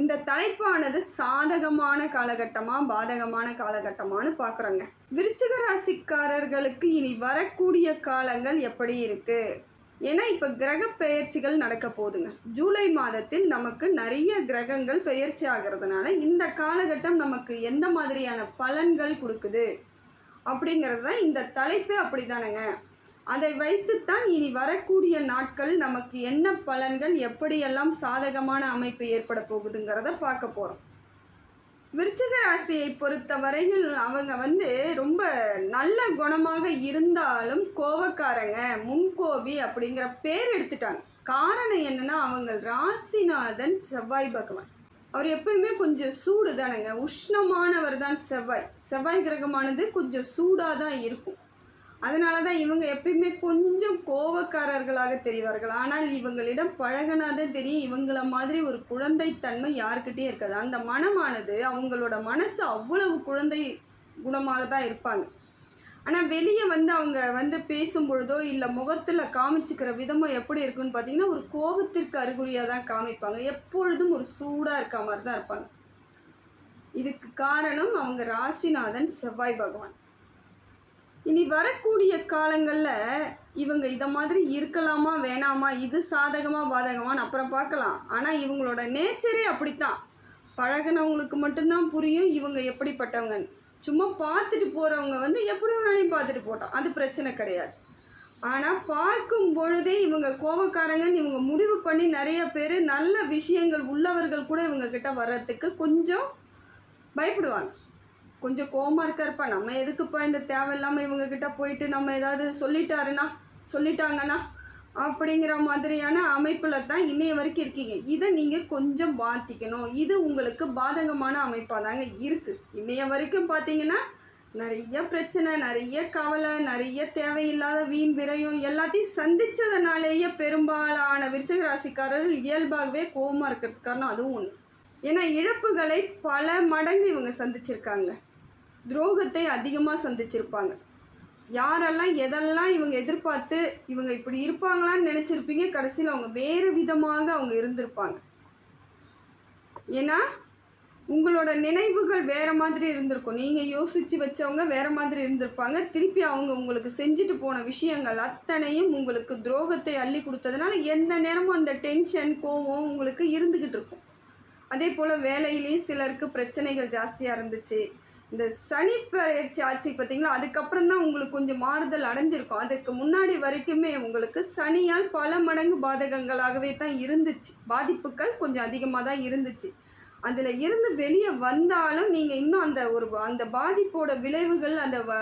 இந்த தலைப்பானது சாதகமான காலகட்டமா பாதகமான காலகட்டமான்னு பார்க்குறோங்க. விருச்சிக ராசிக்காரர்களுக்கு இனி வரக்கூடிய காலங்கள் எப்படி இருக்கு? ஏன்னா இப்போ கிரக பெயர்ச்சிகள் நடக்க போகுதுங்க. ஜூலை மாதத்தில் நமக்கு நிறைய கிரகங்கள் பெயர்ச்சி ஆகிறதுனால இந்த காலகட்டம் நமக்கு எந்த மாதிரியான பலன்கள் கொடுக்குது? அப்படிங்கிறது தான் இந்த தலைப்பே அப்படிதானேங்க அதை வைத்துத்தான் இனி வரக்கூடிய நாட்கள் நமக்கு என்ன பலன்கள் எப்படியெல்லாம் சாதகமான அமைப்பு ஏற்பட போகுதுங்கிறத பார்க்க போகிறோம் விருச்சிக ராசியை பொறுத்த வரையில் அவங்க வந்து ரொம்ப நல்ல குணமாக இருந்தாலும் கோவக்காரங்க முன்கோபி அப்படிங்கிற பேர் எடுத்துட்டாங்க. காரணம் என்னன்னா அவங்க ராசிநாதன் செவ்வாய் பகவான். அவர் எப்பயுமே கொஞ்சம் சூடு தானேங்க உஷ்ணமானவர் தான் செவ்வாய். செவ்வாய் கிரகமானது கொஞ்சம் சூடாக தான் இருக்கும். அதனால தான் இவங்க எப்பயுமே கொஞ்சம் கோவக்காரர்களாக தெரிவார்கள். ஆனால் இவங்களிடம் பழகினாதான் தெரியும். இவங்கள மாதிரி ஒரு குழந்தைத்தன்மை யாருக்கிட்டேயும் இருக்காது. அந்த மனமானது அவங்களோட மனசு அவ்வளவு குழந்தை குணமாக தான் இருப்பாங்க. ஆனால் வெளியே வந்து அவங்க வந்து பேசும் பொழுதோ இல்லை முகத்தில் காமிச்சிக்கிற விதமோ எப்படி இருக்குன்னு பார்த்தீங்கன்னா ஒரு கோபத்திற்கு அறிகுறியாக தான் காமிப்பாங்க. எப்பொழுதும் ஒரு சூடாக இருக்க மாதிரி தான் இருப்பாங்க. இதுக்கு காரணம் அவங்க ராசிநாதன் செவ்வாய் பகவான். இனி வரக்கூடிய காலங்களில் இவங்க இதை மாதிரி இருக்கலாமா வேணாமா? இது சாதகமா பாதகமான்னு அப்புறம் பார்க்கலாம். ஆனால் இவங்களோட நேச்சரே அப்படித்தான். பழகினவங்களுக்கு மட்டும்தான் புரியும் இவங்க எப்படிப்பட்டவங்க சும்மா பார்த்துட்டு போகிறவங்க வந்து எப்படி வேணாலையும் பார்த்துட்டு போட்டோம் அது பிரச்சனை கிடையாது. ஆனால் பார்க்கும் பொழுதே இவங்க கோபக்காரங்கன்னு இவங்க முடிவு பண்ணி நிறைய பேர் நல்ல விஷயங்கள் உள்ளவர்கள் கூட இவங்க கிட்ட வர்றதுக்கு கொஞ்சம் பயப்படுவாங்க. கொஞ்சம் கோவமா இருக்காருப்பா. நம்ம எதுக்குப்பா இந்த தேவையில்லாமல் இவங்க கிட்ட போயிட்டு நம்ம ஏதாவது சொல்லிட்டாருன்னா சொல்லிட்டாங்கன்னா அப்படிங்கிற மாதிரியான அமைப்பில் தான் இன்னைய வரைக்கும் இருக்கீங்க. இதை நீங்கள் கொஞ்சம் மாற்றிக்கணும் இது உங்களுக்கு பாதகமான அமைப்பாக தாங்க இருக்குது இன்னைய வரைக்கும் பார்த்தீங்கன்னா நிறைய பிரச்சனை நிறைய கவலை நிறைய தேவையில்லாத வீண் விரயம் எல்லாத்தையும் சந்தித்ததுனாலேயே பெரும்பாலான விருச்சக ராசிக்காரர்கள் இயல்பாகவே கோபமாக இருக்கிறதுக்கு காரணம் அதுவும் ஒன்று ஏன்னா இழப்புகளை பல மடங்கு இவங்க சந்திச்சிருக்காங்க. துரோகத்தை அதிகமாக சந்திச்சிருப்பாங்க. யாரெல்லாம் எதெல்லாம் இவங்க எதிர்பார்த்து இவங்க இப்படி இருப்பாங்களான்னு நினச்சிருப்பீங்க கடைசியில் அவங்க வேறு விதமாக அவங்க இருந்திருப்பாங்க. ஏன்னா உங்களோட நினைவுகள் வேறு மாதிரி இருந்திருக்கும். நீங்கள் யோசித்து வச்சவங்க வேறு மாதிரி இருந்திருப்பாங்க. திருப்பி அவங்க உங்களுக்கு செஞ்சுட்டு போன விஷயங்கள் அத்தனையும் உங்களுக்கு துரோகத்தை அள்ளி கொடுத்ததுனால எந்த நேரமும் அந்த டென்ஷன் கோவம் உங்களுக்கு இருந்துக்கிட்டு இருக்கும். அதே போல் வேலையிலேயும் சிலருக்கு பிரச்சனைகள் ஜாஸ்தியாக இருந்துச்சு. இந்த சனி பயிற்சி ஆட்சி பார்த்தீங்களா? அதுக்கப்புறம் தான் உங்களுக்கு கொஞ்சம் மாறுதல் அடைஞ்சிருக்கும். அதுக்கு முன்னாடி வரைக்குமே உங்களுக்கு சனியால் பல மடங்கு பாதகங்களாகவே தான் இருந்துச்சு. பாதிப்புகள் கொஞ்சம் அதிகமாக தான் இருந்துச்சு. அதில் இருந்து வெளியே வந்தாலும் நீங்கள் இன்னும் அந்த ஒரு அந்த பாதிப்போட விளைவுகள் அந்த வ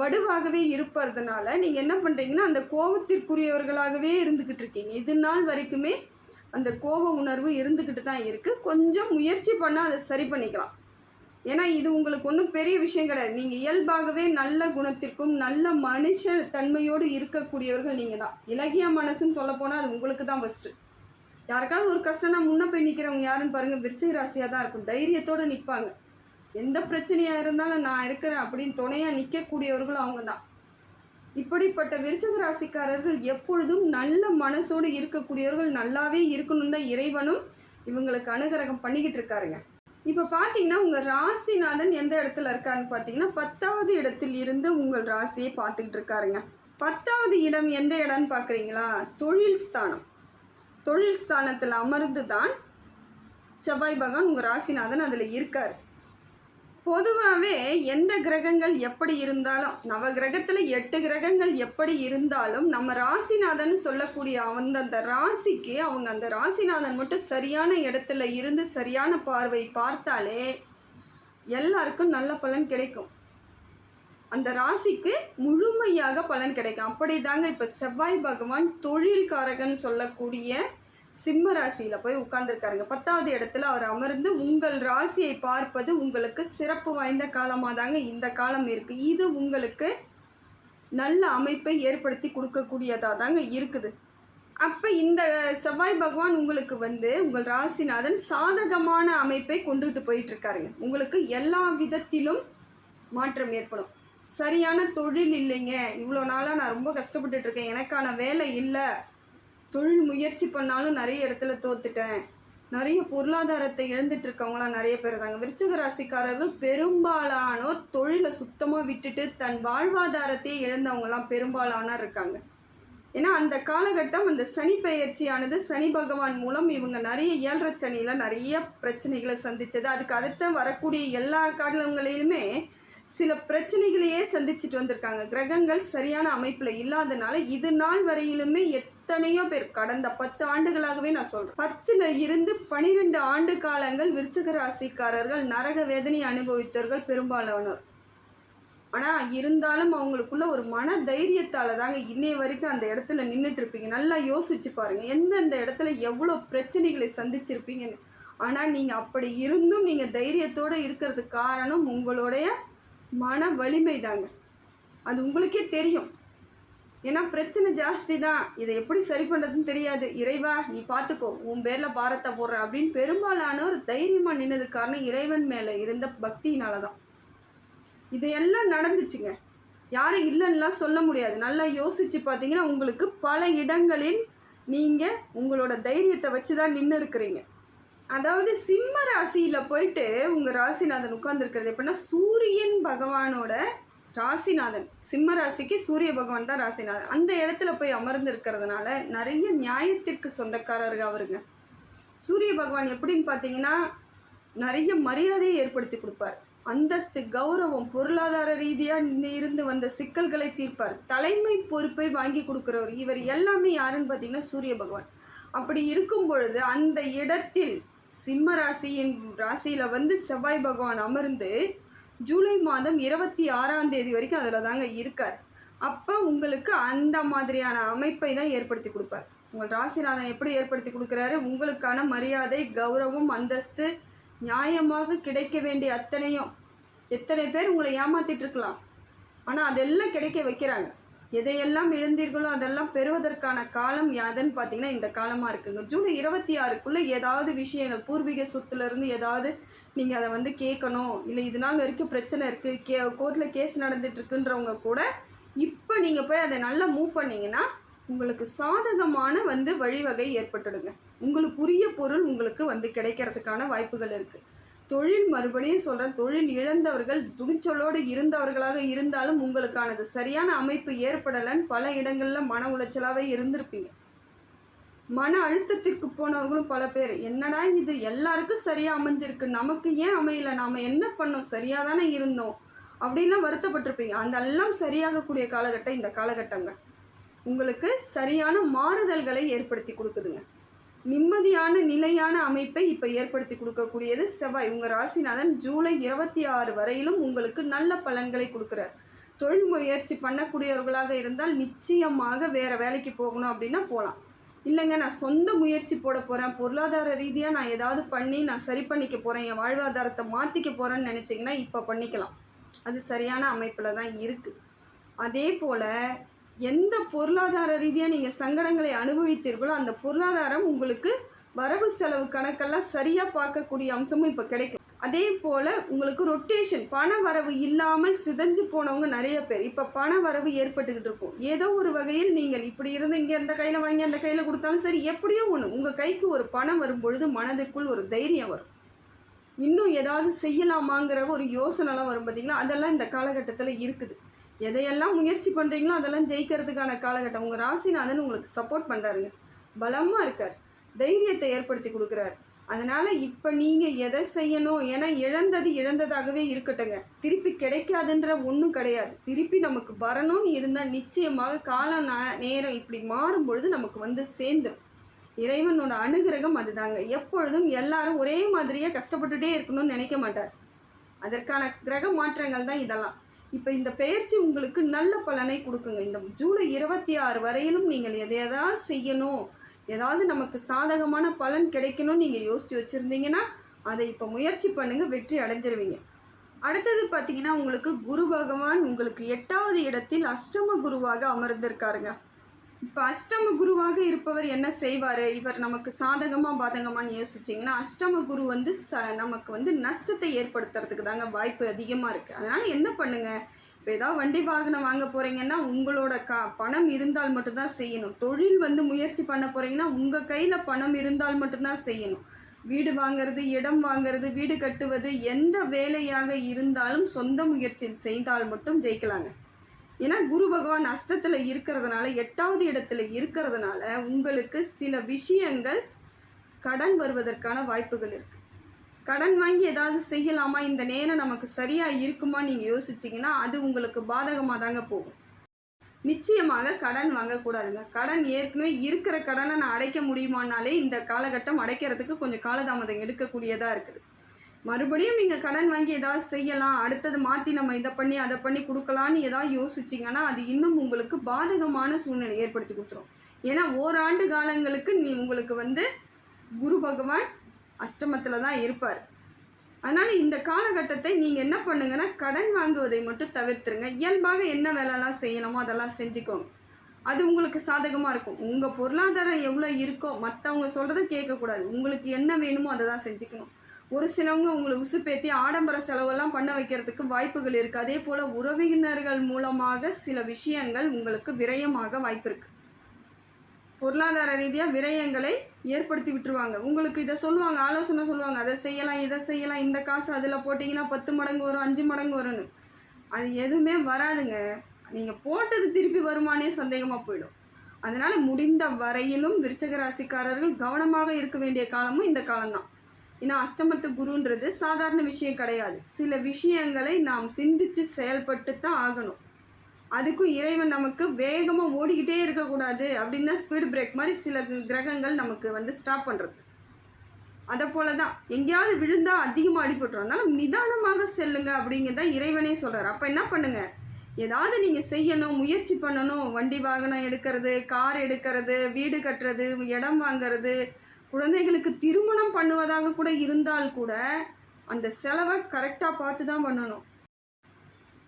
வடுவாகவே இருப்பதுனால நீங்கள் என்ன பண்ணுறீங்கன்னா அந்த கோபத்திற்குரியவர்களாகவே இருந்துக்கிட்டு இருக்கீங்க. இது நாள் வரைக்குமே அந்த கோப உணர்வு இருந்துக்கிட்டு தான் இருக்குது கொஞ்சம் முயற்சி பண்ணால் அதை சரி பண்ணிக்கலாம். ஏன்னா இது உங்களுக்கு ஒன்றும் பெரிய விஷயம் கிடையாது. நீங்கள் இயல்பாகவே நல்ல குணத்திற்கும் நல்ல மனுஷ தன்மையோடு இருக்கக்கூடியவர்கள் நீங்கள் தான். இலகிய மனசுன்னு சொல்லப்போனால் அது உங்களுக்கு தான் ஃபஸ்ட்டு யாருக்காவது ஒரு கஷ்டம்னா முன்ன போய் நிற்கிறவங்க யாருன்னு பாருங்கள் விருச்சிக ராசியாக தான் இருக்கும். தைரியத்தோடு நிற்பாங்க எந்த பிரச்சனையாக இருந்தாலும் நான் இருக்கிறேன் அப்படின்னு துணையாக நிற்கக்கூடியவர்களும் அவங்க தான். இப்படிப்பட்ட விருச்சிக ராசிக்காரர்கள் எப்பொழுதும் நல்ல மனசோடு இருக்கக்கூடியவர்கள் நல்லாவே இருக்கணும் தான் இறைவனும் இவங்களுக்கு அனுகிரகம் பண்ணிக்கிட்டு இருக்காருங்க. இப்போ பார்த்தீங்கன்னா உங்கள் ராசிநாதன் எந்த இடத்துல இருக்காருன்னு பார்த்தீங்கன்னா பத்தாவது இடத்தில் இருந்து உங்கள் ராசியை பார்த்துக்கிட்டு இருக்காருங்க. பத்தாவது இடம் எந்த இடம்னு பார்க்குறீங்களா தொழில் ஸ்தானம். தொழில் ஸ்தானத்தில் அமர்ந்து தான் செவ்வாய் பகவான் உங்கள் ராசிநாதன் அதில் இருக்கார். பொதுவாகவே எந்த கிரகங்கள் எப்படி இருந்தாலும் நவ கிரகத்தில் எட்டு கிரகங்கள் எப்படி இருந்தாலும் நம்ம ராசிநாதன் சொல்லக்கூடிய அந்தந்த ராசிக்கு அவங்க அந்த ராசிநாதன் மட்டும் சரியான இடத்துல இருந்து சரியான பார்வை பார்த்தாலே எல்லாருக்கும் நல்ல பலன் கிடைக்கும். அந்த ராசிக்கு முழுமையாக பலன் கிடைக்கும். அப்படி தாங்க இப்போ செவ்வாய் பகவான் தொழில்காரகன் சொல்லக்கூடிய சிம்ம ராசியில் போய் உட்கார்ந்துருக்காருங்க. பத்தாவது இடத்துல அவர் அமர்ந்து உங்கள் ராசியை பார்ப்பது உங்களுக்கு சிறப்பு வாய்ந்த காலமாக தாங்க இந்த காலம் இருக்குது இது உங்களுக்கு நல்ல அமைப்பை ஏற்படுத்தி கொடுக்கக்கூடியதாக தாங்க இருக்குது. அப்போ இந்த செவ்வாய் பகவான் உங்களுக்கு வந்து உங்கள் ராசிநாதன் சாதகமான அமைப்பை கொண்டுகிட்டு போயிட்டுருக்காருங்க. உங்களுக்கு எல்லா விதத்திலும் மாற்றம் ஏற்படும். சரியான தொழில் இல்லைங்க. இவ்வளோ நாளாக நான் ரொம்ப கஷ்டப்பட்டுட்ருக்கேன் எனக்கான வேலை இல்லை. தொழில் முயற்சி பண்ணாலும் நிறைய இடத்துல தோத்துட்டேன். நிறைய பொருளாதாரத்தை இழந்துட்டு இருக்கவங்களாம் நிறைய பேர் தாங்க விருச்சக ராசிக்காரர்கள் பெரும்பாலானோர் தொழிலை சுத்தமாக விட்டுட்டு தன் வாழ்வாதாரத்தையே இழந்தவங்களாம் பெரும்பாலான இருக்காங்க. ஏன்னா அந்த காலகட்டம் அந்த சனி பெயர்ச்சியானது சனி பகவான் மூலம் இவங்க நிறைய ஏழரை சனியில் நிறைய பிரச்சனைகளை சந்திச்சது. அதுக்கு அடுத்த வரக்கூடிய எல்லா காலங்களிலுமே சில பிரச்சனைகளையே சந்திச்சுட்டு வந்திருக்காங்க. கிரகங்கள் சரியான அமைப்பில் இல்லாதனால இது நாள் வரையிலுமே எத் எத்தனையோ பேர் கடந்த பத்து ஆண்டுகளாகவே நான் சொல்கிறேன் பத்தில் இருந்து பனிரெண்டு ஆண்டு காலங்கள் விருச்சக ராசிக்காரர்கள் நரக வேதனை அனுபவித்தவர்கள் பெரும்பாலானோர். ஆனால் இருந்தாலும் அவங்களுக்குள்ள ஒரு மன தைரியத்தால் தாங்க இன்னை வரைக்கும் அந்த இடத்துல நின்றுட்டு இருப்பீங்க. நல்லா யோசிச்சு பாருங்க. எந்தெந்த இடத்துல எவ்வளோ பிரச்சனைகளை சந்திச்சிருப்பீங்கன்னு. ஆனால் நீங்கள் அப்படி இருந்தும் நீங்கள் தைரியத்தோடு இருக்கிறதுக்கு காரணம் உங்களுடைய மன வலிமை தாங்க அது உங்களுக்கே தெரியும். ஏன்னா பிரச்சனை ஜாஸ்தி தான் இதை எப்படி சரி பண்ணுறதுன்னு தெரியாது. இறைவா நீ பார்த்துக்கோ உன் பேரில் பாரத்தை போடுற அப்படின்னு பெரும்பாலானோர் தைரியமாக நின்னது காரணம் இறைவன் மேலே இருந்த பக்தியினால தான் இதையெல்லாம் நடந்துச்சுங்க. யாரும் இல்லைன்னுலாம் சொல்ல முடியாது. நல்லா யோசித்து பார்த்தீங்கன்னா உங்களுக்கு பல இடங்களில் நீங்கள் உங்களோட தைரியத்தை வச்சு தான் நின்று இருக்கிறீங்க அதாவது சிம்ம ராசியில் போயிட்டு உங்கள் ராசிநாதன் உட்காந்துருக்கிறது எப்படின்னா சூரியன் பகவானோட ராசிநாதன். சிம்ம ராசிக்கு சூரிய பகவான் தான் ராசிநாதன். அந்த இடத்துல போய் அமர்ந்து இருக்கிறதுனால நிறைய நியாயத்திற்கு சொந்தக்காரர்கள் அவருங்க. சூரிய பகவான் எப்படின்னு பார்த்தீங்கன்னா நிறைய மரியாதையை ஏற்படுத்தி கொடுப்பார். அந்தஸ்து கௌரவம் பொருளாதார ரீதியாக இருந்து வந்த சிக்கல்களை தீர்ப்பார். தலைமை பொறுப்பை வாங்கி கொடுக்குறவர். இவர் எல்லாமே யாருன்னு பார்த்தீங்கன்னா சூரிய பகவான். அப்படி இருக்கும் பொழுது அந்த இடத்தில் சிம்ம ராசியின் ராசியில் வந்து செவ்வாய் பகவான் அமர்ந்து ஜூலை மாதம் இருபத்தி ஆறாம் தேதி வரைக்கும் அதில் தாங்க இருக்கார். அப்போ உங்களுக்கு அந்த மாதிரியான அமைப்பை தான் ஏற்படுத்தி கொடுப்பார். உங்கள் ராசிநாதன் எப்படி ஏற்படுத்தி கொடுக்குறாரு? உங்களுக்கான மரியாதை கௌரவம் அந்தஸ்து நியாயமாக கிடைக்க வேண்டிய அத்தனையும். எத்தனை பேர் உங்களை ஏமாத்திட்டுருக்கலாம் ஆனால் அதெல்லாம் கிடைக்க வைக்கிறாங்க. எதையெல்லாம் இழந்தீர்களோ அதெல்லாம் பெறுவதற்கான காலம் யாதுன்னு பார்த்தீங்கன்னா இந்த காலமாக இருக்குங்க. ஜூலை இருபத்தி ஆறுக்குள்ளே ஏதாவது விஷயங்கள் பூர்வீக சொத்துலேருந்து ஏதாவது நீங்கள் அதை வந்து கேட்கணும். இல்லை இது நாள் வரைக்கும் பிரச்சனை இருக்குது கே கோர்ட்டில் கேஸ் நடந்துட்டுருக்குன்றவங்க கூட இப்போ நீங்கள் போய் அதை நல்லா மூவ் பண்ணிங்கன்னா உங்களுக்கு சாதகமான வந்து வழிவகை ஏற்பட்டுடுங்க. உங்களுக்கு உரிய பொருள் உங்களுக்கு வந்து கிடைக்கிறதுக்கான வாய்ப்புகள் இருக்குது தொழில் மறுபடியும் சொல்கிறேன் தொழில் இழந்தவர்கள் துணிச்சலோடு இருந்தவர்களாக இருந்தாலும் உங்களுக்கானது சரியான அமைப்பு ஏற்படலைன்னு பல இடங்களில் மன உளைச்சலாகவே இருந்திருப்பீங்க. மன அழுத்தத்திற்கு போனவர்களும் பல பேர். என்னடா இது? எல்லாருக்கும் சரியாக அமைஞ்சிருக்கு. நமக்கு ஏன் அமையல? நாம் என்ன பண்ணோம்? சரியாக தானே இருந்தோம். அப்படின்லாம் வருத்தப்பட்டிருப்பீங்க. அந்த எல்லாம் சரியாகக்கூடிய காலகட்டம் இந்த காலகட்டங்க. உங்களுக்கு சரியான மாறுதல்களை ஏற்படுத்தி கொடுக்குதுங்க. நிம்மதியான நிலையான அமைப்பை இப்போ ஏற்படுத்தி கொடுக்கக்கூடியது செவ்வாய். உங்கள் ராசிநாதன் ஜூலை இருபத்தி ஆறு வரையிலும் உங்களுக்கு நல்ல பலன்களை கொடுக்குறார். தொழில் முயற்சி பண்ணக்கூடியவர்களாக இருந்தால் நிச்சயமாக வேறு வேலைக்கு போகணும் அப்படின்னா போகலாம் இல்லைங்க நான் சொந்த முயற்சி போட போகிறேன் பொருளாதார ரீதியாக நான் ஏதாவது பண்ணி நான் சரி பண்ணிக்க போகிறேன் என் வாழ்வாதாரத்தை மாற்றிக்க போகிறேன்னு நினச்சிங்கன்னா இப்போ பண்ணிக்கலாம். அது சரியான அமைப்பில் தான் இருக்குது அதே போல் எந்த பொருளாதார ரீதியாக நீங்கள் சங்கடங்களை அனுபவித்தீர்களோ அந்த பொருளாதாரம் உங்களுக்கு வரவு செலவு கணக்கெல்லாம் சரியாக பார்க்கக்கூடிய அம்சமும் இப்போ கிடைக்கும். அதே போல் உங்களுக்கு ரொட்டேஷன் பண வரவு இல்லாமல் சிதைஞ்சு போனவங்க நிறைய பேர். இப்போ பண வரவு ஏற்பட்டுக்கிட்டு இருக்கும். ஏதோ ஒரு வகையில் நீங்கள் இப்படி இருந்து இங்கே அந்த கையில் வாங்கி அந்த கையில் கொடுத்தாலும் சரி எப்படியோ ஒன்று உங்கள் கைக்கு ஒரு பணம் வரும் பொழுது மனதுக்குள் ஒரு தைரியம் வரும். இன்னும் ஏதாவது செய்யலாமாங்கிற ஒரு யோசனைலாம் வரும் பார்த்தீங்களா அதெல்லாம் இந்த காலகட்டத்தில் இருக்குது. எதையெல்லாம் முயற்சி பண்ணுறீங்களோ அதெல்லாம் ஜெயிக்கிறதுக்கான காலகட்டம். உங்கள் ராசிநாதன் உங்களுக்கு சப்போர்ட் பண்ணுறாருங்க பலமாக இருக்கார். தைரியத்தை ஏற்படுத்தி கொடுக்குறாரு. அதனால் இப்போ நீங்கள் எதை செய்யணும்? ஏன்னா இழந்தது இழந்ததாகவே இருக்கட்டுங்க. திருப்பி கிடைக்காதுன்ற ஒன்றும் கிடையாது. திருப்பி நமக்கு வரணும்னு இருந்தால் நிச்சயமாக காலம் நா- நேரம் இப்படி மாறும் பொழுது நமக்கு வந்து சேர்ந்துடும் இறைவனோட அனுகிரகம் அதுதாங்க. எப்பொழுதும் எல்லாரும் ஒரே மாதிரியே கஷ்டப்பட்டுட்டே இருக்கணும்னு நினைக்க மாட்டார். அதற்கான கிரக மாற்றங்கள் தான் இதெல்லாம். இப்போ இந்த பெயர்ச்சி உங்களுக்கு நல்ல பலனை கொடுக்குங்க. இந்த ஜூலை இருபத்தி ஆறு வரையிலும் நீங்கள் எதை எதாவது செய்யணும். ஏதாவது நமக்கு சாதகமான பலன் கிடைக்கணும்னு நீங்கள் யோசித்து வச்சுருந்தீங்கன்னா அதை இப்போ முயற்சி பண்ணுங்கள் வெற்றி அடைஞ்சிருவீங்க. அடுத்தது பார்த்தீங்கன்னா உங்களுக்கு குரு பகவான் உங்களுக்கு எட்டாவது இடத்தில் அஷ்டம குருவாக அமர்ந்திருக்காருங்க. இப்போ அஷ்டம குருவாக இருப்பவர் என்ன செய்வார்? இவர் நமக்கு சாதகமாக பாதகமான்னு யோசிச்சிங்கன்னா அஷ்டம குரு வந்து ச நமக்கு வந்து நஷ்டத்தை ஏற்படுத்துறதுக்கு தாங்க வாய்ப்பு அதிகமாக இருக்குது அதனால் என்ன பண்ணுங்கள் இப்போ ஏதாவது வண்டி வாகனம் வாங்க போகிறீங்கன்னா உங்களோட கா பணம் இருந்தால் மட்டும்தான் செய்யணும். தொழில் வந்து முயற்சி பண்ண போகிறீங்கன்னா உங்கள் கையில் பணம் இருந்தால் மட்டும்தான் செய்யணும். வீடு வாங்குறது இடம் வாங்குறது வீடு கட்டுவது எந்த வேலையாக இருந்தாலும் சொந்த முயற்சியில் செய்தால் மட்டும் ஜெயிக்கலாங்க. ஏன்னா குரு பகவான் அஷ்டத்தில் இருக்கிறதுனால எட்டாவது இடத்துல இருக்கிறதுனால உங்களுக்கு சில விஷயங்கள் கடன் வருவதற்கான வாய்ப்புகள் இருக்குது கடன் வாங்கி ஏதாவது செய்யலாமா? இந்த நேரம் நமக்கு சரியாக இருக்குமா? நீங்கள் யோசிச்சிங்கன்னா அது உங்களுக்கு பாதகமாக தாங்க போகும். நிச்சயமாக கடன் வாங்கக்கூடாதுங்க. கடன் ஏற்கனவே இருக்கிற கடனை நான் அடைக்க முடியுமானாலே இந்த காலகட்டம் அடைக்கிறதுக்கு கொஞ்சம் காலதாமதம் எடுக்கக்கூடியதாக இருக்குது. மறுபடியும் நீங்கள் கடன் வாங்கி ஏதாவது செய்யலாம். அடுத்தது மாற்றி நம்ம இதை பண்ணி அதை பண்ணி கொடுக்கலான்னு ஏதாவது யோசிச்சிங்கன்னா அது இன்னும் உங்களுக்கு பாதகமான சூழ்நிலை ஏற்படுத்தி கொடுத்துரும். ஏன்னா ஓராண்டு காலங்களுக்கு நீ உங்களுக்கு வந்து குரு பகவான் அஷ்டமத்தில் தான் இருப்பார். அதனால் இந்த காலகட்டத்தை நீங்கள் என்ன பண்ணுங்கன்னா கடன் வாங்குவதை மட்டும் தவிர்த்துருங்க. இயல்பாக என்ன வேலைலாம் செய்யணுமோ அதெல்லாம் செஞ்சுக்கோங்க. அது உங்களுக்கு சாதகமாக இருக்கும். உங்கள் பொருளாதாரம் எவ்வளோ இருக்கோ மற்றவங்க சொல்கிறத கேட்கக்கூடாது. உங்களுக்கு என்ன வேணுமோ அதை தான் செஞ்சுக்கணும். ஒரு சிலவங்க உங்களை உசுப்பேற்றி ஆடம்பர செலவெல்லாம் பண்ண வைக்கிறதுக்கு வாய்ப்புகள் இருக்குது அதே போல் உறவினர்கள் மூலமாக சில விஷயங்கள் உங்களுக்கு விரயமாக வாய்ப்பு இருக்குது பொருளாதார ரீதியாக விரயங்களை ஏற்படுத்தி விட்டுருவாங்க. உங்களுக்கு இதை சொல்லுவாங்க ஆலோசனை சொல்லுவாங்க. அதை செய்யலாம் இதை செய்யலாம். இந்த காசு அதில் போட்டிங்கன்னா பத்து மடங்கு வரும் அஞ்சு மடங்கு வரும்னு. அது எதுவுமே வராதுங்க. நீங்கள் போட்டது திருப்பி வருமானே சந்தேகமாக போயிடும். அதனால் முடிந்த வரையிலும் விருச்சக ராசிக்காரர்கள் கவனமாக இருக்க வேண்டிய காலமும் இந்த காலம்தான். ஏன்னா அஷ்டமத்து குருன்றது சாதாரண விஷயம் கிடையாது. சில விஷயங்களை நாம் சிந்தித்து செயல்பட்டு தான் ஆகணும். அதுக்கும் இறைவன் நமக்கு வேகமாக ஓடிக்கிட்டே இருக்கக்கூடாது அப்படின்னு தான் ஸ்பீடு பிரேக் மாதிரி சில கிரகங்கள் நமக்கு வந்து ஸ்டாப் பண்ணுறது அதை போல தான் எங்கேயாவது விழுந்தால் அதிகமாக அடிபட்டுரும். அதனால நிதானமாக செல்லுங்க அப்படிங்கிறத இறைவனே சொல்கிறார் அப்போ என்ன பண்ணுங்கள் ஏதாவது நீங்கள் செய்யணும் முயற்சி பண்ணணும். வண்டி வாகனம் எடுக்கிறது கார் எடுக்கிறது வீடு கட்டுறது இடம் வாங்கிறது. குழந்தைகளுக்கு திருமணம் பண்ணுவதாக கூட இருந்தால் கூட அந்த செலவை கரெக்டாக பார்த்து தான் பண்ணணும்.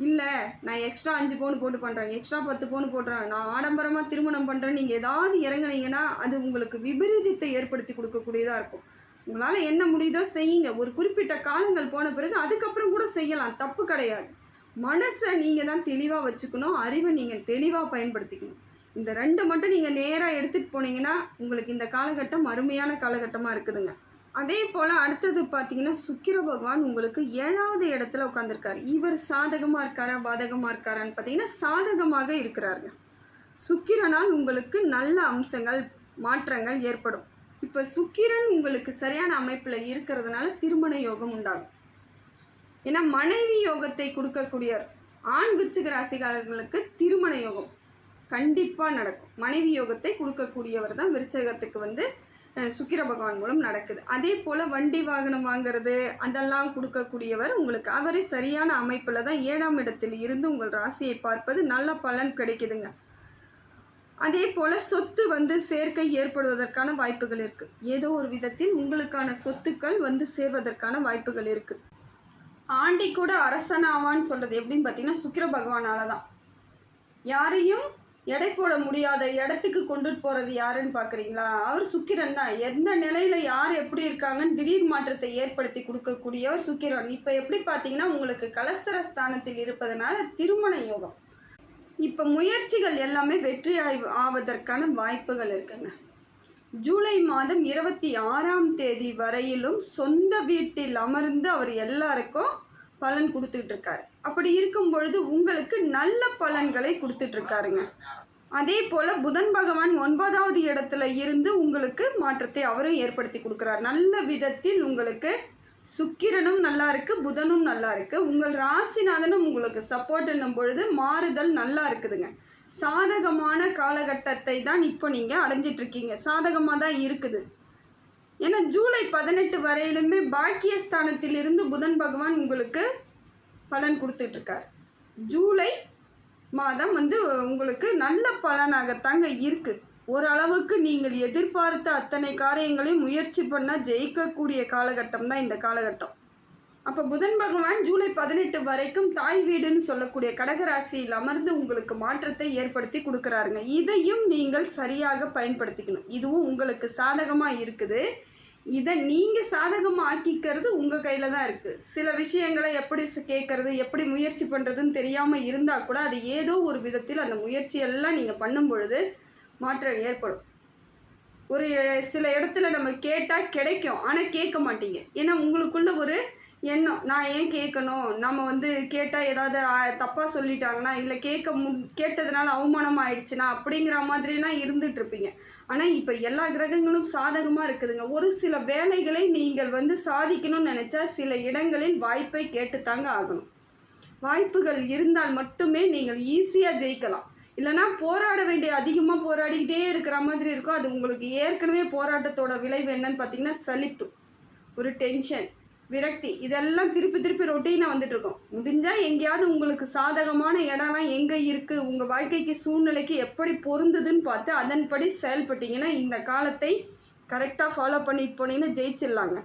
இல்லை நான் எக்ஸ்ட்ரா அஞ்சு பவுன் போட்டு பண்ணுறேன் எக்ஸ்ட்ரா பத்து பவுன் போடுறேன். நான் ஆடம்பரமாக திருமணம் பண்ணுறேன் நீங்கள் ஏதாவது இறங்குனீங்கன்னா அது உங்களுக்கு விபரீதத்தை ஏற்படுத்தி கொடுக்கக்கூடியதாக இருக்கும். உங்களால் என்ன முடியுதோ செய்யுங்க. ஒரு குறிப்பிட்ட காலங்கள் போன பிறகு அதுக்கப்புறம் கூட செய்யலாம். தப்பு கிடையாது. மனசை நீங்கள் தான் தெளிவாக வச்சுக்கணும். அறிவை நீங்கள் தெளிவாக பயன்படுத்திக்கணும். இந்த ரெண்டு மட்டும் நீங்கள் நேராக எடுத்துகிட்டு போனீங்கன்னா உங்களுக்கு இந்த காலகட்டம் அருமையான காலகட்டமாக இருக்குதுங்க. அதே போல் அடுத்தது பார்த்தீங்கன்னா சுக்கிர பகவான் உங்களுக்கு ஏழாவது இடத்துல உட்காந்துருக்கார் இவர் சாதகமாக இருக்காரா பாதகமாக இருக்காரான்னு பார்த்தீங்கன்னா சாதகமாக இருக்கிறாருங்க. சுக்கிரனால் உங்களுக்கு நல்ல அம்சங்கள் மாற்றங்கள் ஏற்படும். இப்போ சுக்கிரன் உங்களுக்கு சரியான அமைப்பில் இருக்கிறதுனால திருமண யோகம் உண்டாகும். ஏன்னா மனைவி யோகத்தை கொடுக்கக்கூடியவர் ஆண் விருச்சிக ராசிக்காரர்களுக்கு திருமண யோகம் கண்டிப்பாக நடக்கும். மனைவி யோகத்தை கொடுக்கக்கூடியவர் தான் விருச்சகத்துக்கு வந்து சுக்கிர பகவான் மூலம் நடக்குது. அதே போல் வண்டி வாகனம் வாங்கிறது அதெல்லாம் கொடுக்கக்கூடியவர் உங்களுக்கு. அவரே சரியான அமைப்பில் தான் ஏழாம் இடத்தில் இருந்து உங்கள் ராசியை பார்ப்பது நல்ல பலன் கிடைக்குதுங்க. அதே போல் சொத்து வந்து சேர்க்கை ஏற்படுவதற்கான வாய்ப்புகள் இருக்குது ஏதோ ஒரு விதத்தில் உங்களுக்கான சொத்துக்கள் வந்து சேர்வதற்கான வாய்ப்புகள் இருக்குது ஆண்டி கூட அரசனாவான்னு சொல்கிறது எப்படின்னு பார்த்தீங்கன்னா சுக்கிர பகவானால் தான் யாரையும் எடை போட முடியாத இடத்துக்கு கொண்டுட்டு போகிறது யாருன்னு பார்க்குறீங்களா அவர் சுக்கிரன் தான். எந்த நிலையில் யார் எப்படி இருக்காங்கன்னு திடீர் மாற்றத்தை ஏற்படுத்தி கொடுக்கக்கூடியவர் சுக்கிரன். இப்போ எப்படி பார்த்தீங்கன்னா உங்களுக்கு கலஸ்தர ஸ்தானத்தில் இருப்பதனால திருமண யோகம். இப்போ முயற்சிகள் எல்லாமே வெற்றி ஆவதற்கான வாய்ப்புகள் இருக்குங்க. ஜூலை மாதம் இருபத்தி ஆறாம் தேதி வரையிலும் சொந்த வீட்டில் அமர்ந்து அவர் எல்லாருக்கும் பலன் கொடுத்துட்டு இருக்காரு. அப்படி இருக்கும் பொழுது உங்களுக்கு நல்ல பலன்களை கொடுத்துட்டு இருக்காருங்க. அதே போல் புதன் பகவான் ஒன்பதாவது இடத்துல இருந்து உங்களுக்கு மாற்றத்தை அவரும் ஏற்படுத்தி கொடுக்குறார். நல்ல விதத்தில் உங்களுக்கு சுக்கிரனும் நல்லா இருக்குது புதனும் நல்லா இருக்குது உங்கள் ராசிநாதனும் உங்களுக்கு சப்போர்ட் என்னும் பொழுது மாறுதல் நல்லா இருக்குதுங்க. சாதகமான காலகட்டத்தை தான் இப்போ நீங்கள் அடைஞ்சிட்டு இருக்கீங்க. சாதகமாக தான் இருக்குது. ஏன்னா ஜூலை பதினெட்டு வரையிலுமே பாக்கியஸ்தானத்திலிருந்து புதன் பகவான் உங்களுக்கு பலன் கொடுத்துட்ருக்கார் ஜூலை மாதம் வந்து உங்களுக்கு நல்ல பலனாகத்தாங்க இருக்குது ஓரளவுக்கு நீங்கள் எதிர்பார்த்த அத்தனை காரியங்களையும் முயற்சி பண்ணால் ஜெயிக்கக்கூடிய காலகட்டம் தான் இந்த காலகட்டம். அப்போ புதன் பகவான் ஜூலை பதினெட்டு வரைக்கும் தாய் வீடுன்னு சொல்லக்கூடிய கடகராசியில் அமர்ந்து உங்களுக்கு மாற்றத்தை ஏற்படுத்தி கொடுக்குறாருங்க. இதையும் நீங்கள் சரியாக பயன்படுத்திக்கணும். இதுவும் உங்களுக்கு சாதகமாக இருக்குது. இதை நீங்கள் சாதகமாக ஆக்கிக்கிறது உங்கள் கையில் தான் இருக்குது சில விஷயங்களை எப்படி கேட்குறது எப்படி முயற்சி பண்ணுறதுன்னு தெரியாமல் இருந்தால் கூட அது ஏதோ ஒரு விதத்தில் அந்த முயற்சியெல்லாம் நீங்கள் பண்ணும் பொழுது மாற்றம் ஏற்படும். ஒரு சில இடத்துல நம்ம கேட்டால் கிடைக்கும் ஆனால் கேட்க மாட்டீங்க. ஏன்னா உங்களுக்குள்ள ஒரு என்ன நான் ஏன் கேட்கணும்? நம்ம வந்து கேட்டால் ஏதாவது தப்பாக சொல்லிட்டாங்கன்னா இல்லை கேட்க மு கேட்டதுனால அவமானம் ஆயிடுச்சுன்னா அப்படிங்கிற மாதிரிலாம் இருந்துகிட்ருப்பீங்க ஆனால் இப்போ எல்லா கிரகங்களும் சாதகமாக இருக்குதுங்க. ஒரு சில வேலைகளை நீங்கள் வந்து சாதிக்கணும்னு நினச்சா சில இடங்களில் வாய்ப்பை கேட்டுத்தாங்க ஆகணும். வாய்ப்புகள் இருந்தால் மட்டுமே நீங்கள் ஈஸியாக ஜெயிக்கலாம். இல்லைனா போராட வேண்டிய அதிகமாக போராடிக்கிட்டே இருக்கிற மாதிரி இருக்கும். அது உங்களுக்கு ஏற்கனவே போராட்டத்தோட விளைவு என்னன்னு பார்த்தீங்கன்னா சலிப்பு. ஒரு டென்ஷன் விரக்தி. இதெல்லாம் திருப்பி திருப்பி ரொட்டீனாக வந்துட்டுருக்கோம். முடிஞ்சால் எங்கேயாவது உங்களுக்கு சாதகமான இடம்லாம் எங்கே இருக்குது உங்கள் வாழ்க்கைக்கு சூழ்நிலைக்கு எப்படி பொருந்துதுன்னு பார்த்து அதன்படி செயல்பட்டீங்கன்னா இந்த காலத்தை கரெக்டாக ஃபாலோ பண்ணிட்டு போனீங்கன்னா ஜெயிச்சிடலாங்க.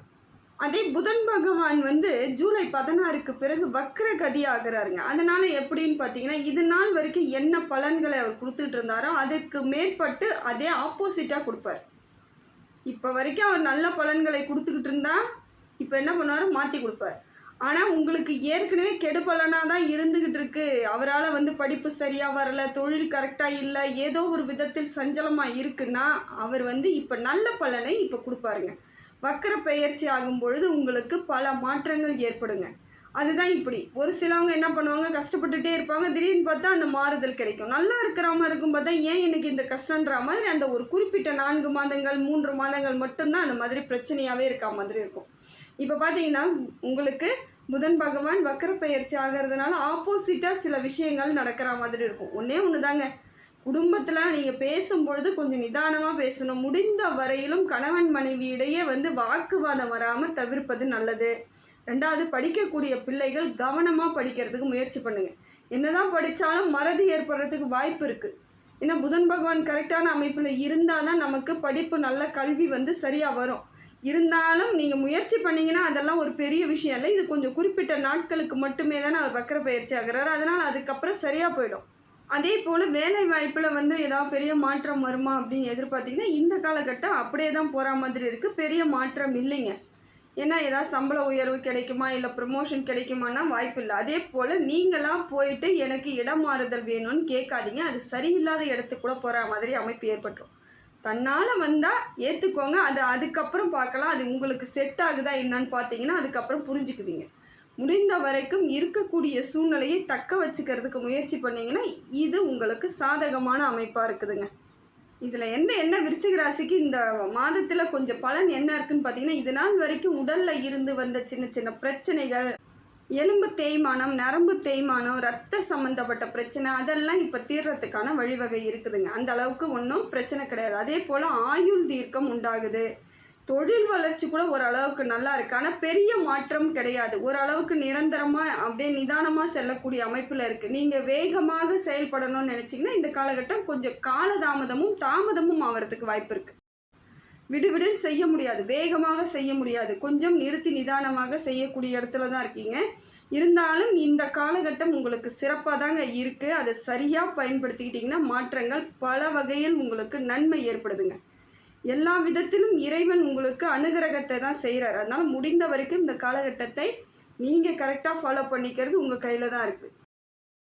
அதே புதன் பகவான் வந்து ஜூலை பதினாறுக்கு பிறகு வக்ர கதி ஆகிறாருங்க. அதனால் எப்படின்னு பார்த்தீங்கன்னா இது நாள் வரைக்கும் என்ன பலன்களை அவர் கொடுத்துட்டு இருந்தாரோ அதுக்கு மேற்பட்டு அதே ஆப்போசிட்டாக கொடுப்பார். இப்போ வரைக்கும் அவர் நல்ல பலன்களை கொடுத்துக்கிட்டு இருந்தால் இப்போ என்ன பண்ணுவார்? மாற்றி கொடுப்பார். ஆனால் உங்களுக்கு ஏற்கனவே கெடுபலனாக தான் இருந்துக்கிட்டு இருக்கு அவரால் வந்து படிப்பு சரியாக வரல தொழில் கரெக்டாக இல்லை ஏதோ ஒரு விதத்தில் சஞ்சலமாக இருக்குன்னா அவர் வந்து இப்போ நல்ல பலனை இப்போ கொடுப்பாருங்க. வக்கர பெயர்ச்சி ஆகும் பொழுது உங்களுக்கு பல மாற்றங்கள் ஏற்படுங்க. அதுதான் இப்படி. ஒரு சிலவங்க என்ன பண்ணுவாங்க? கஷ்டப்பட்டுட்டே இருப்பாங்க. திடீர்னு பார்த்தா அந்த மாறுதல் கிடைக்கும். நல்லா இருக்கிற மாதிரி இருக்கும் பார்த்தா ஏன் எனக்கு இந்த கஷ்டன்ற மாதிரி அந்த ஒரு குறிப்பிட்ட நான்கு மாதங்கள் மூன்று மாதங்கள் மட்டும்தான் அந்த மாதிரி பிரச்சனையாகவே இருக்கா மாதிரி இருக்கும். இப்போ பார்த்தீங்கன்னா உங்களுக்கு புதன் பகவான் வக்கர பெயர்ச்சி ஆகிறதுனால ஆப்போசிட்டாக சில விஷயங்கள் நடக்கிற மாதிரி இருக்கும். ஒன்றே ஒன்று தாங்க குடும்பத்தில் நீங்கள் பேசும்பொழுது கொஞ்சம் நிதானமாக பேசணும். முடிந்த வரையிலும் கணவன் மனைவி இடையே வந்து வாக்குவாதம் வராமல் தவிர்ப்பது நல்லது. ரெண்டாவது படிக்கக்கூடிய பிள்ளைகள் கவனமாக படிக்கிறதுக்கு முயற்சி பண்ணுங்கள் என்னதான் படித்தாலும் மறதி ஏற்படுறதுக்கு வாய்ப்பு இருக்குது ஏன்னா புதன் பகவான் கரெக்டான அமைப்பில் இருந்தால் தான் நமக்கு படிப்பு நல்ல கல்வி வந்து சரியாக வரும். இருந்தாலும் நீங்கள் முயற்சி பண்ணிங்கன்னா அதெல்லாம் ஒரு பெரிய விஷயம் இல்லை. இது கொஞ்சம் குறிப்பிட்ட நாட்களுக்கு மட்டுமே தான் அவர் வக்கர பயிற்சி ஆகிறாரு. அதனால் அதுக்கப்புறம் சரியாக போயிடும். அதே போல் வேலை வாய்ப்பில் வந்து ஏதாவது பெரிய மாற்றம் வருமா அப்படின்னு எதிர்பார்த்தீங்கன்னா இந்த காலகட்டம் அப்படியே தான் போகிற மாதிரி இருக்குது பெரிய மாற்றம் இல்லைங்க. ஏன்னா ஏதாவது சம்பள உயர்வு கிடைக்குமா? இல்லை ப்ரமோஷன் கிடைக்குமானா வாய்ப்பு இல்லை. அதே போல் நீங்களாக போயிட்டு எனக்கு இடம் மாறுதல் வேணும்னு கேட்காதீங்க. அது சரியில்லாத இடத்துக்கு கூட போகிற மாதிரி அமைப்பு ஏற்பட்டுரும். தன்னால் வந்தால் ஏற்றுக்கோங்க அது அதுக்கப்புறம் பார்க்கலாம். அது உங்களுக்கு செட் ஆகுதா என்னன்னு பார்த்தீங்கன்னா அதுக்கப்புறம் புரிஞ்சுக்குவீங்க. முடிந்த வரைக்கும் இருக்கக்கூடிய சூழ்நிலையை தக்க வச்சுக்கிறதுக்கு முயற்சி பண்ணிங்கன்னா இது உங்களுக்கு சாதகமான அமைப்பாக இருக்குதுங்க. இதில் எந்த என்ன விருச்சிக ராசிக்கு இந்த மாதத்தில் கொஞ்சம் பலன் என்ன இருக்குன்னு பார்த்தீங்கன்னா இது நாள் வரைக்கும் உடலில் இருந்து வந்த சின்ன சின்ன பிரச்சனைகள் எலும்பு தேய்மானம் நரம்பு தேய்மானம் ரத்த சம்மந்தப்பட்ட பிரச்சனை அதெல்லாம் இப்போ தீர்றதுக்கான வழிவகை இருக்குதுங்க. அந்த அளவுக்கு ஒன்றும் பிரச்சனை கிடையாது. அதே போல் ஆயுள் தீர்க்கம் உண்டாகுது. தொழில் வளர்ச்சி கூட ஓரளவுக்கு நல்லா இருக்குது ஆனால் பெரிய மாற்றம் கிடையாது. ஓரளவுக்கு நிரந்தரமாக அப்படியே நிதானமாக செல்லக்கூடிய அமைப்பில் இருக்குது நீங்கள் வேகமாக செயல்படணும்னு நினச்சிங்கன்னா இந்த காலகட்டம் கொஞ்சம் காலதாமதமும் தாமதமும் ஆகிறதுக்கு வாய்ப்பு இருக்குது விடுவிடுன்னு செய்ய முடியாது. வேகமாக செய்ய முடியாது. கொஞ்சம் நிறுத்தி நிதானமாக செய்யக்கூடிய இடத்துல தான் இருக்கீங்க. இருந்தாலும் இந்த காலகட்டம் உங்களுக்கு சிறப்பாக தாங்க இருக்குது அதை சரியாக பயன்படுத்திக்கிட்டிங்கன்னா மாற்றங்கள் பல வகையில் உங்களுக்கு நன்மை ஏற்படுதுங்க. எல்லா விதத்திலும் இறைவன் உங்களுக்கு அனுகிரகத்தை தான் செய்கிறார் அதனால் முடிந்த வரைக்கும் இந்த காலகட்டத்தை நீங்கள் கரெக்டாக ஃபாலோ பண்ணிக்கிறது உங்கள் கையில் தான் இருக்குது